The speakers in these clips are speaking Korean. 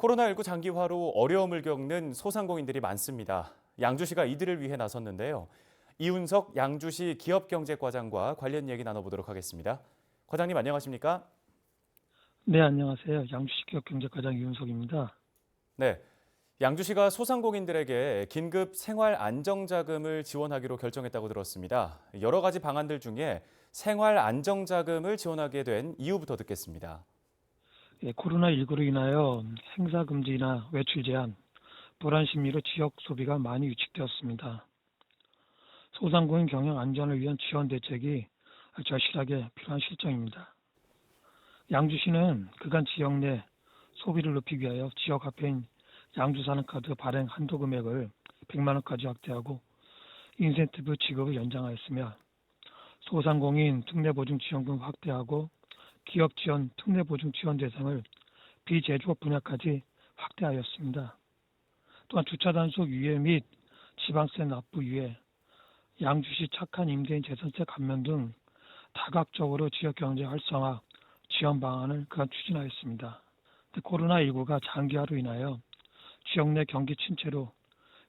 코로나19 장기화로 어려움을 겪는 소상공인들이 많습니다. 양주시가 이들을 위해 나섰는데요. 이운석 양주시 기업경제과장과 관련 얘기 나눠보도록 하겠습니다. 과장님 안녕하십니까? 네, 안녕하세요. 양주시 기업경제과장 이윤석입니다. 네. 양주시가 소상공인들에게 긴급 생활 안정자금을 지원하기로 결정했다고 들었습니다. 여러 가지 방안들 중에 생활 안정자금을 지원하게 된 이유부터 듣겠습니다. 예, 코로나19로 인하여 행사 금지나 외출 제한, 불안 심리로 지역 소비가 많이 위축되었습니다. 소상공인 경영 안전을 위한 지원 대책이 절실하게 필요한 실정입니다. 양주시는 그간 지역 내 소비를 높이기 위하여 지역 화폐인 양주산업카드 발행 한도 금액을 100만 원까지 확대하고 인센티브 지급을 연장하였으며 소상공인 특례보증 지원금 확대하고 기업 지원 특례 보증 지원 대상을 비제조업 분야까지 확대하였습니다. 또한 주차 단속 유예 및 지방세 납부 유예, 양주시 착한 임대인 재산세 감면 등 다각적으로 지역 경제 활성화 지원 방안을 그간 추진하였습니다. 코로나19가 장기화로 인하여 지역 내 경기 침체로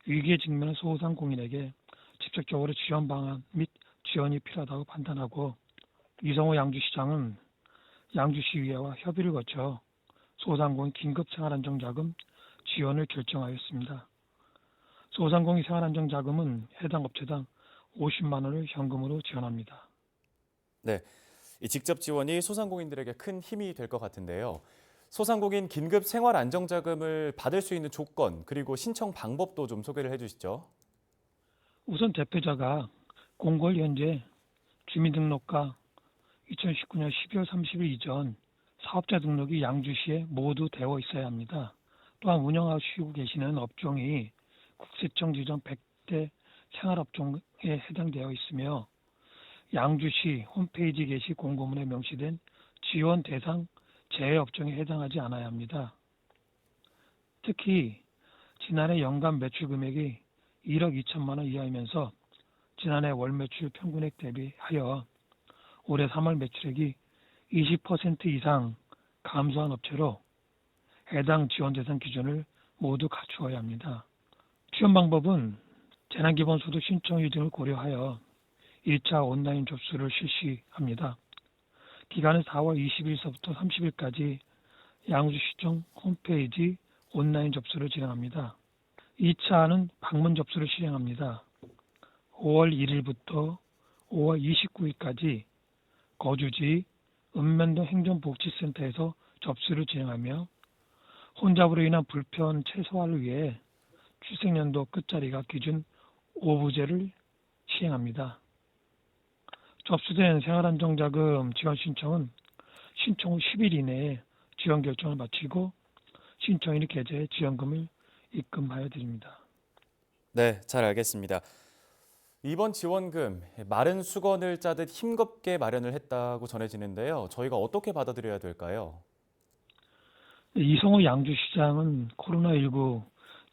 위기에 직면한 소상공인에게 직접적으로 지원 방안 및 지원이 필요하다고 판단하고 이성호 양주시장은 양주시의회와 협의를 거쳐 소상공인 긴급 생활안정자금 지원을 결정하였습니다. 소상공인 생활안정자금은 해당 업체당 50만 원을 현금으로 지원합니다. 이 직접 지원이 소상공인들에게 큰 힘이 될 것 같은데요. 소상공인 긴급 생활 안정자금을 받을 수 있는 조건 그리고 신청 방법도 좀 소개를 해주시죠. 우선 대표자가 공고일 현재 주민등록과 2019년 12월 30일 이전 사업자 등록이 양주시에 모두 되어 있어야 합니다. 또한 운영하시고 계시는 업종이 국세청 지정 100대 생활업종에 해당되어 있으며 양주시 홈페이지 게시 공고문에 명시된 지원 대상 재업종에 해당하지 않아야 합니다. 특히 지난해 연간 매출 금액이 1억 2천만 원 이하이면서 지난해 월 매출 평균액 대비하여 올해 3월 매출액이 20% 이상 감소한 업체로 해당 지원 대상 기준을 모두 갖추어야 합니다. 지원 방법은 재난기본소득 신청일 등을 고려하여 1차 온라인 접수를 실시합니다. 기간은 4월 20일서부터 30일까지 양주시청 홈페이지 온라인 접수를 진행합니다. 2차는 방문 접수를 실행합니다. 5월 1일부터 5월 29일까지 거주지 읍면동 행정복지센터에서 접수를 진행하며 혼잡으로 인한 불편 최소화를 위해 출생연도 끝자리가 기준 5부제를 시행합니다. 접수된 생활안정자금 지원 신청은 신청 후 10일 이내에 지원 결정을 마치고 신청인이 계좌에 지원금을 입금하여 드립니다. 네, 잘 알겠습니다. 이번 지원금 마른 수건을 짜듯 힘겹게 마련을 했다고 전해지는데요. 저희가 어떻게 받아들여야 될까요? 이성호 양주시장은 코로나19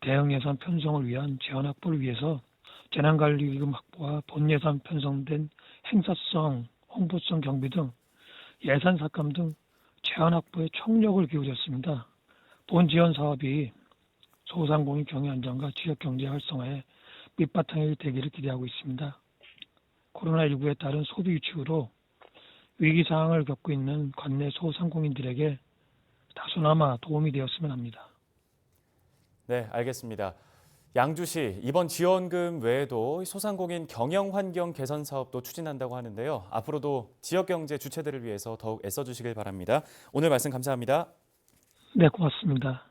대응 예산 편성을 위한 재원 확보를 위해서 재난관리기금 확보와 본 예산 편성된 행사성, 홍보성 경비 등 예산 삭감 등 재원 확보에 총력을 기울였습니다. 본 지원 사업이 소상공인 경영 안정과 지역 경제 활성화에 밑바탕이 되기를 기대하고 있습니다. 코로나19에 따른 소비 위축으로 위기 상황을 겪고 있는 관내 소상공인들에게 다소나마 도움이 되었으면 합니다. 네, 알겠습니다. 양주시 이번 지원금 외에도 소상공인 경영 환경 개선 사업도 추진한다고 하는데요. 앞으로도 지역 경제 주체들을 위해서 더욱 애써 주시길 바랍니다. 오늘 말씀 감사합니다. 네, 고맙습니다.